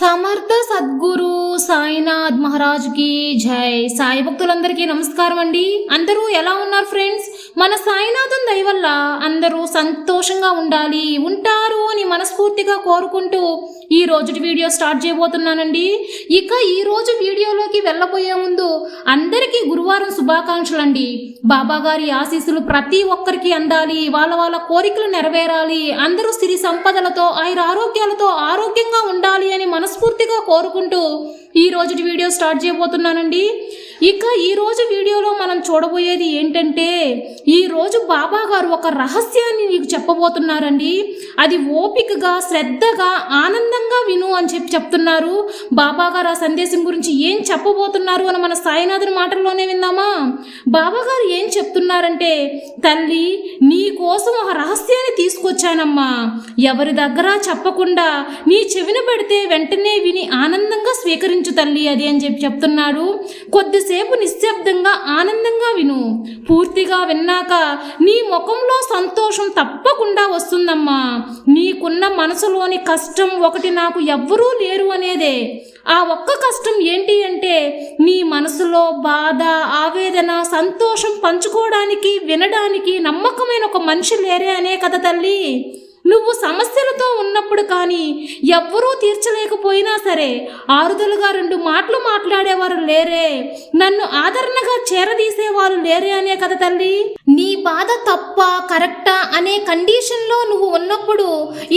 సమర్థ సద్గురు సాయినాథ్ మహారాజ్కి జై. సాయి భక్తులందరికీ నమస్కారం అండి. అందరూ ఎలా ఉన్నారు ఫ్రెండ్స్? మన సాయినాథం దయ వల్ల అందరూ సంతోషంగా ఉండాలి ఉంటారు అని మనస్ఫూర్తిగా కోరుకుంటూ ఈ రోజు వీడియో స్టార్ట్ చేయబోతున్నానండి. ఇక ఈ రోజు వీడియోలోకి వెళ్ళబోయే ముందు అందరికీ గురువారం శుభాకాంక్షలు అండి బాబా గారి ఆశీస్సులు ప్రతి ఒక్కరికి అందాలి వాళ్ళ వాళ్ళ కోరికలు నెరవేరాలి అందరూ సిరి సంపదలతో ఆయన ఆరోగ్యాలతో ఆరోగ్యంగా ఉండాలి అని మనస్ఫూర్తిగా కోరుకుంటూ ఈ రోజు వీడియో స్టార్ట్ చేయబోతున్నానండి. ఇక ఈరోజు వీడియోలో మనం చూడబోయేది ఏంటంటే ఈరోజు బాబా గారు ఒక రహస్యాన్ని నీకు చెప్పబోతున్నారండి. అది ఓపికగా శ్రద్ధగా ఆనందంగా విను అని చెప్పి చెప్తున్నారు. బాబా గారు ఆ సందేశం గురించి ఏం చెప్పబోతున్నారు అని మన సాయినాథుని మాటల్లోనే విందామా? బాబా గారు ఏం చెప్తున్నారంటే తల్లి నీ కోసం ఒక రహస్యాన్ని తీసుకొచ్చానమ్మా. ఎవరి దగ్గర చెప్పకుండా నీ చెవిన పెడితే వెంటనే విని ఆనందంగా స్వీకరించు తల్లి అది అని చెప్పి చెప్తున్నాడు. కొద్దిసేపు నిశ్శబ్దంగా ఆనందంగా విను. పూర్తిగా విన్నాక నీ ముఖంలో సంతోషం తప్పకుండా వస్తుందమ్మా. నీకున్న మనసులోని కష్టం ఒకటి నాకు ఎవ్వరూ లేరు అనేదే. ఆ ఒక్క కష్టం ఏంటి అంటే నీ మనసులో బాధ ఆవేదన సంతోషం పంచుకోవడానికి వినడానికి నమ్మకమైన ఒక మనిషి లేరే అనే కదా తల్లి. సమస్యలతో ఉన్నప్పుడు కానీ ఎవ్వరూ తీర్చలేకపోయినా సరే ఆరుదలుగా రెండు మాటలు మాట్లాడేవారు లేరే. నన్ను ఆదరణగా చేరదీసేవారు లేరే అనే కదా తల్లి. నీ బాధ తప్ప కరెక్టా అనే కండిషన్లో నువ్వు ఉన్నప్పుడు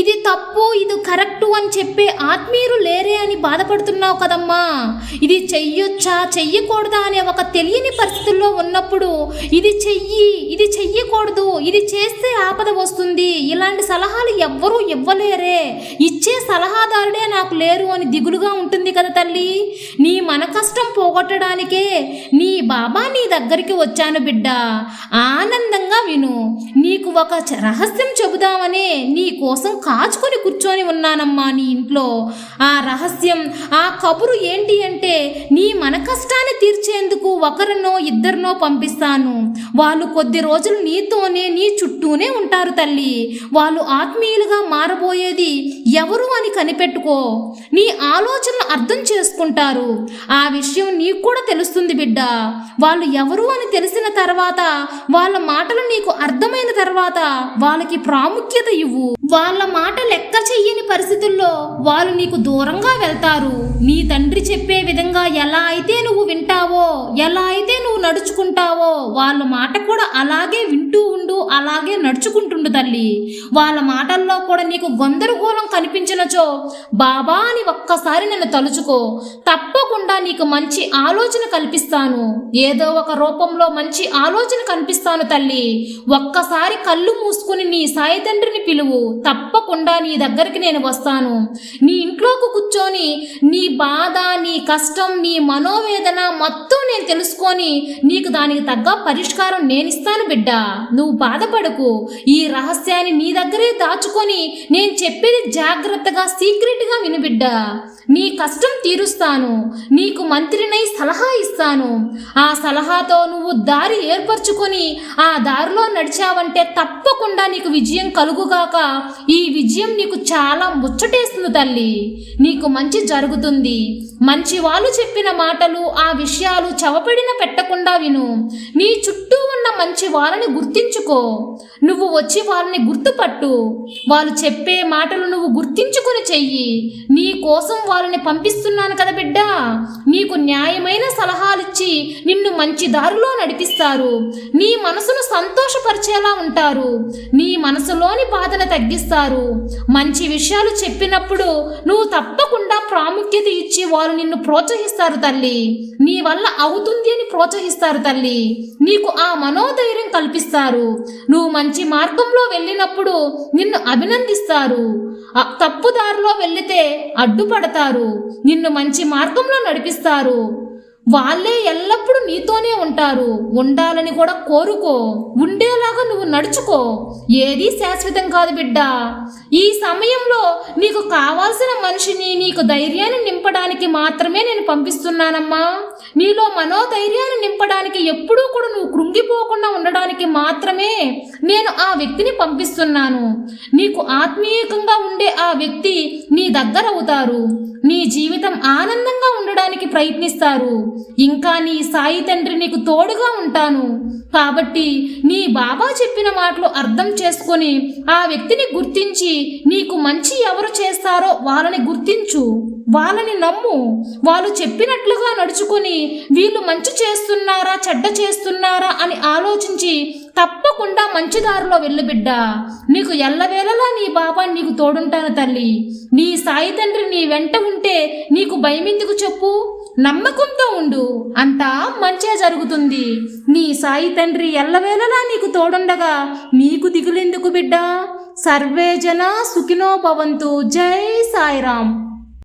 ఇది తప్పు ఇది కరెక్టు అని చెప్పే ఆత్మీయులు లేరే అని బాధపడుతున్నావు కదమ్మా. ఇది చెయ్యొచ్చా చెయ్యకూడదా అనే ఒక తెలియని పరిస్థితుల్లో ఉన్నప్పుడు ఇది చెయ్యి ఇది చెయ్యకూడదు ఇది చేస్తే ఆపద వస్తుంది. ఇలాంటి సలహాలు ఎవ్వరూ ఇవ్వలేరే. ఇచ్చే సలహాదారుడే నాకు లేరు అని దిగులుగా ఉంటుంది కదా తల్లి. నీ మన కష్టం పోగొట్టడానికే నీ బాబా నీ దగ్గరికి వచ్చాను బిడ్డ. ఆనందంగా విను. నీకు ఒక రహస్యం చెబుదామనే నీ కోసం కాచుకొని కూర్చొని ఉన్నానమ్మా నీ ఇంట్లో. ఆ రహస్యం ఆ కబురు ఏంటి అంటే నీ మన కష్టాన్ని తీర్చేందుకు ఒకరినో ఇద్దరినో పంపిస్తాను. వాళ్ళు కొద్ది రోజులు నీతోనే నీ చుట్టూనే ఉంటారు తల్లి. వాళ్ళు ఆత్మీయులుగా మారబోయేది ఎవరు అని కనిపెట్టుకో. నీ ఆలోచనలు అర్థం చేసుకుంటారు. ఆ విషయం నీకు కూడా తెలుస్తుంది బిడ్డ. వాళ్ళు ఎవరు అని తెలిసిన తర్వాత వాళ్ళ మాటలు నీకు అర్థమైన తర్వాత వాళ్ళకి ప్రాముఖ్యత ఇవ్వు. వాళ్ళ మాట లెక్క చెయ్యని పరిస్థితుల్లో వాళ్ళు నీకు దూరంగా వెళ్తారు. నీ తండ్రి చెప్పే విధంగా ఎలా అయితే నువ్వు వింటావో ఎలా అయితే నువ్వు నడుచుకుంటావో వాళ్ళ మాట కూడా అలాగే వింటూ ఉండు అలాగే నడుచుకుంటుండు తల్లి. వాళ్ళ మాటల్లో కూడా నీకు గందరగోళం కనిపించినచో బాబా అని ఒక్కసారి నన్ను తలుచుకో. తప్పకుండా నీకు మంచి ఆలోచన కల్పిస్తాను. ఏదో ఒక రూపంలో మంచి ఆలోచన కనిపిస్తాను తల్లి. ఒక్కసారి కళ్ళు మూసుకుని నీ సాయి తండ్రిని పిలువు. తప్పకుండా నీ దగ్గరికి నేను వస్తాను. నీ ఇంట్లో కూర్చొని నీ బాధ నీ కష్టం నీ మనోవేదన మొత్తం నేను తెలుసుకొని నీకు దానికి తగ్గ పరిష్కారం నేను ఇస్తాను బిడ్డ. నువ్వు బాధపడకు. ఈ రహస్యాన్ని నీ దగ్గరే దాచుకొని నేను చెప్పేది జాగ్రత్తగా సీక్రెట్గా విను బిడ్డ. నీ కష్టం తీరుస్తాను. నీకు మంత్రినై సలహా ఇస్తాను. ఆ సలహాతో నువ్వు దారి ఏర్పరచుకొని ఆ దారిలో నడిచావంటే తప్పకుండా నీకు విజయం కలుగుగాక ఈ విజయం నీకు చాలా ముచ్చటేస్తుంది తల్లి. నీకు మంచి జరుగుతుంది. మంచి వాళ్ళు చెప్పిన మాటలు ఆ విషయాలు చవపెడిన పెట్టకుండా విను. నీ చుట్టూ ఉన్న మంచి వాళ్ళని గుర్తించుకో. నువ్వు వచ్చి వాళ్ళని గుర్తుపట్టు. వాళ్ళు చెప్పే మాటలు నువ్వు గుర్తించుకుని చెయ్యి. నీ కోసం వాళ్ళని పంపిస్తున్నాను కదా బిడ్డ. నీకు న్యాయమైన సలహాలిచ్చి నిన్ను మంచి దారిలో నడిపిస్తారు. నీ మనసును సంతోషపరిచేలా ఉంటారు. నీ మనసులోని బాధను తగ్గిస్తారు. మంచి విషయాలు చెప్పినప్పుడు నువ్వు తప్ప తప్పకుండా ప్రాముఖ్యత ఇచ్చి వారు నిన్ను ప్రోత్సహిస్తారు తల్లి. నీ వల్ల అవుతుంది అని ప్రోత్సహిస్తారు తల్లి. నీకు ఆ మనోధైర్యం కల్పిస్తారు. నువ్వు మంచి మార్గంలో వెళ్ళినప్పుడు నిన్ను అభినందిస్తారు. తప్పుదారిలో తప్పు దారిలో వెళ్ళితే అడ్డుపడతారు. నిన్ను మంచి మార్గంలో నడిపిస్తారు. వాళ్ళే ఎల్లప్పుడూ నీతోనే ఉంటారు. ఉండాలని కూడా కోరుకో. ఉండేలాగా నువ్వు నడుచుకో. ఏదీ శాశ్వతం కాదు బిడ్డ. ఈ సమయంలో నీకు కావాల్సిన మనిషిని నీకు ధైర్యాన్ని నింపడానికి మాత్రమే నేను పంపిస్తున్నానమ్మా. నీలో మనోధైర్యాన్ని నింపడానికి ఎప్పుడూ కూడా నువ్వు కృంగిపోకుండా చేయడానికి మాత్రమే నేను ఆ వ్యక్తిని పంపిస్తున్నాను. నీకు ఆత్మీయకంగా ఉండే ఆ వ్యక్తి నీ దగ్గర అవుతారు. నీ జీవితం ఆనందంగా ఉండడానికి ప్రయత్నిస్తారు. ఇంకా నీ సాయి తండ్రి నీకు తోడుగా ఉంటాను. కాబట్టి నీ బాబా చెప్పిన మాటలు అర్థం చేసుకొని ఆ వ్యక్తిని గుర్తించి నీకు మంచి ఎవరు చేస్తారో వాళ్ళని గుర్తించు. వాళ్ళని నమ్ము. వాళ్ళు చెప్పినట్లుగా నడుచుకొని వీళ్ళు మంచి చేస్తున్నారా చెడ్డ చేస్తున్నారా అని ఆలోచించి తప్పకుండా మంచి దారిలో వెళ్ళు బిడ్డ. నీకు ఎల్లవేళలా నీ బాబా నీకు తోడుంటాను తల్లి. నీ సాయి తండ్రి నీ వెంట ఉంటే నీకు భయమెందుకు చెప్పు? నమ్మకంతో ఉండు. అంతా మంచే జరుగుతుంది. నీ సాయి తండ్రి ఎల్లవేళలా నీకు తోడుండగా నీకు దిగులెందుకు బిడ్డ? సర్వే జన సుఖినో భవంతు. జై సాయిరామ్.